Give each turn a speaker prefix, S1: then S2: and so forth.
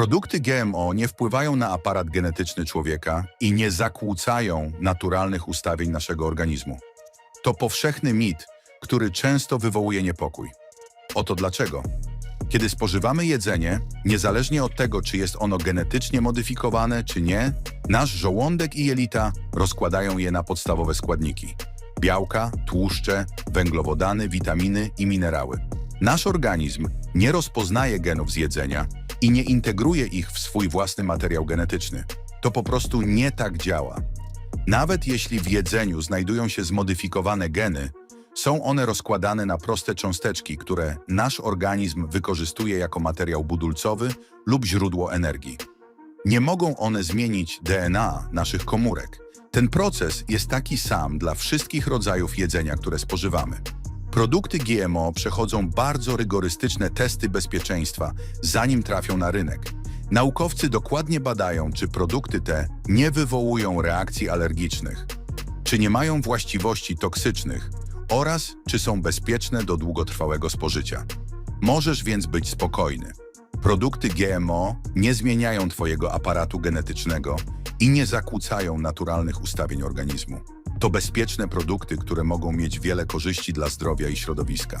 S1: Produkty GMO nie wpływają na aparat genetyczny człowieka i nie zakłócają naturalnych ustawień naszego organizmu. To powszechny mit, który często wywołuje niepokój. Oto dlaczego. Kiedy spożywamy jedzenie, niezależnie od tego, czy jest ono genetycznie modyfikowane, czy nie, nasz żołądek i jelita rozkładają je na podstawowe składniki: białka, tłuszcze, węglowodany, witaminy i minerały. Nasz organizm nie rozpoznaje genów z jedzenia i nie integruje ich w swój własny materiał genetyczny. To po prostu nie tak działa. Nawet jeśli w jedzeniu znajdują się zmodyfikowane geny, są one rozkładane na proste cząsteczki, które nasz organizm wykorzystuje jako materiał budulcowy lub źródło energii. Nie mogą one zmienić DNA naszych komórek. Ten proces jest taki sam dla wszystkich rodzajów jedzenia, które spożywamy. Produkty GMO przechodzą bardzo rygorystyczne testy bezpieczeństwa, zanim trafią na rynek. Naukowcy dokładnie badają, czy produkty te nie wywołują reakcji alergicznych, czy nie mają właściwości toksycznych oraz czy są bezpieczne do długotrwałego spożycia. Możesz więc być spokojny. Produkty GMO nie zmieniają Twojego aparatu genetycznego i nie zakłócają naturalnych ustawień organizmu. To bezpieczne produkty, które mogą mieć wiele korzyści dla zdrowia i środowiska.